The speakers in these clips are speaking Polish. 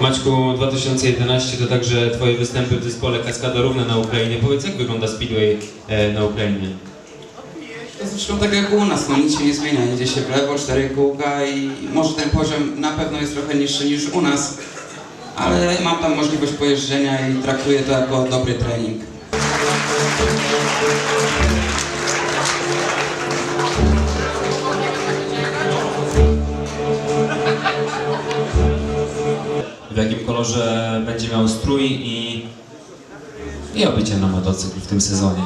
Maćku, 2011 to także Twoje występy w zespole Kaskada Równa na Ukrainie. Powiedz, jak wygląda Speedway e, na Ukrainie? Zresztą tak jak u nas, no nic się nie zmienia, jedzie się w lewo, cztery kółka i może ten poziom na pewno jest trochę niższy niż u nas, ale mam tam możliwość pojeżdżenia i traktuję to jako dobry trening. Jakim kolorze będzie miał strój i, i obycie na motocykl w tym sezonie?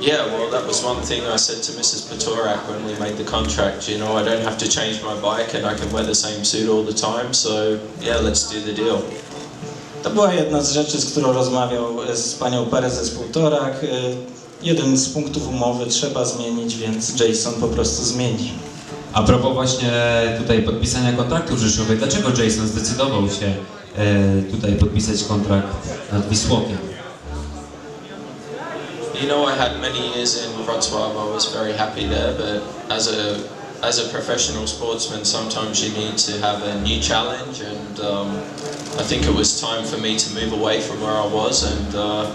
Yeah, well, that was one thing I said to Mrs. Patorak when we made the contract. You know, I don't have to change my bike and I can wear the same suit all the time. So, yeah, let's do the deal. To była jedna z rzeczy, z którą rozmawiał z panią Perez z półtorak. Y, Jeden z punktów umowy trzeba zmienić, więc Jason po prostu zmieni. A propos właśnie tutaj podpisania kontraktu w Rzeszowie, dlaczego Jason zdecydował się e, tutaj podpisać kontrakt nad Wisłokiem? You know, I had many years in Wrocław. I was very happy there, but as a as a professional sportsman, sometimes you need to have a new challenge, and um, I think it was time for me to move away from where I was. And uh,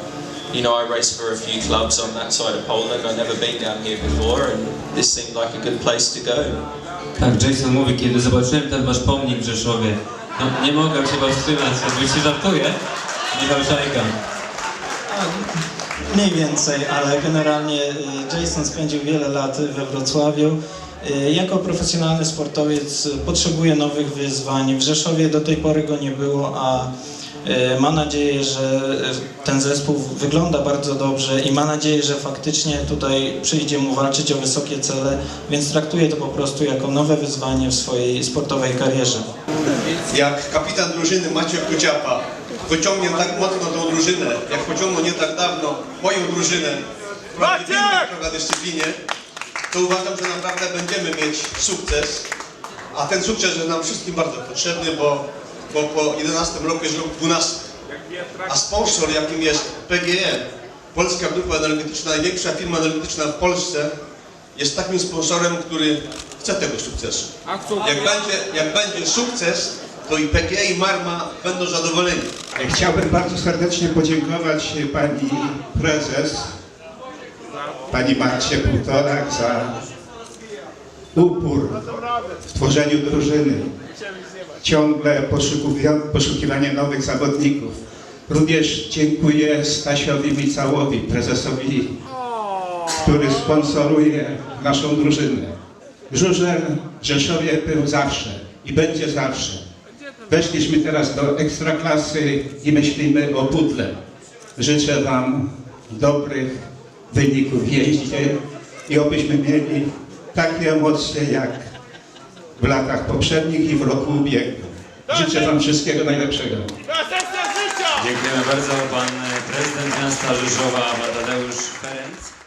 you know, I raced for a few clubs on that side of Poland. I'd never been down here before, and this seemed like a good place to go. Tak, Jason mówi, kiedy zobaczyłem ten wasz pomnik w Rzeszowie, no nie mogę się powstrzymać, oczywiście żartuję, Michał Szajka. Mniej więcej, ale generalnie y, Jason spędził wiele lat we Wrocławiu. Y, Jako profesjonalny sportowiec potrzebuje nowych wyzwań. W Rzeszowie do tej pory go nie było, a y, ma nadzieję, że y, ten zespół wygląda bardzo dobrze i ma nadzieję, że faktycznie tutaj przyjdzie mu walczyć o wysokie cele, więc traktuje to po prostu jako nowe wyzwanie w swojej sportowej karierze. jak kapitan drużyny Maciek Kociapa pociągnie tak mocno tą drużynę, jak pociągnął nie tak dawno moją drużynę w prawdziwej dyscyplinie, to uważam, że naprawdę będziemy mieć sukces. A ten sukces jest nam wszystkim bardzo potrzebny, bo, bo po 11 roku jest rok 12. A sponsor, jakim jest PGE, Polska Grupa Energetyczna, największa firma energetyczna w Polsce, jest takim sponsorem, który chce tego sukcesu. Jak będzie, jak będzie sukces, to i PGE i Marma będą zadowoleni. Chciałbym bardzo serdecznie podziękować pani prezes, pani Marcie Półtorak za upór w tworzeniu drużyny. Ciągle poszukiwa- poszukiwanie nowych zawodników. Również dziękuję Stasiowi Micałowi, prezesowi, który sponsoruje naszą drużynę. Żużel w Rzeszowie był zawsze i będzie zawsze. Weszliśmy teraz do ekstraklasy i myślimy o pudle. Życzę Wam dobrych wyników w jeździe i obyśmy mieli takie emocje jak w latach poprzednich i w roku ubiegłym. Życzę Wam wszystkiego najlepszego. Dziękujemy bardzo, pan prezydent miasta Rzeszowa, pan Tadeusz Ferenc.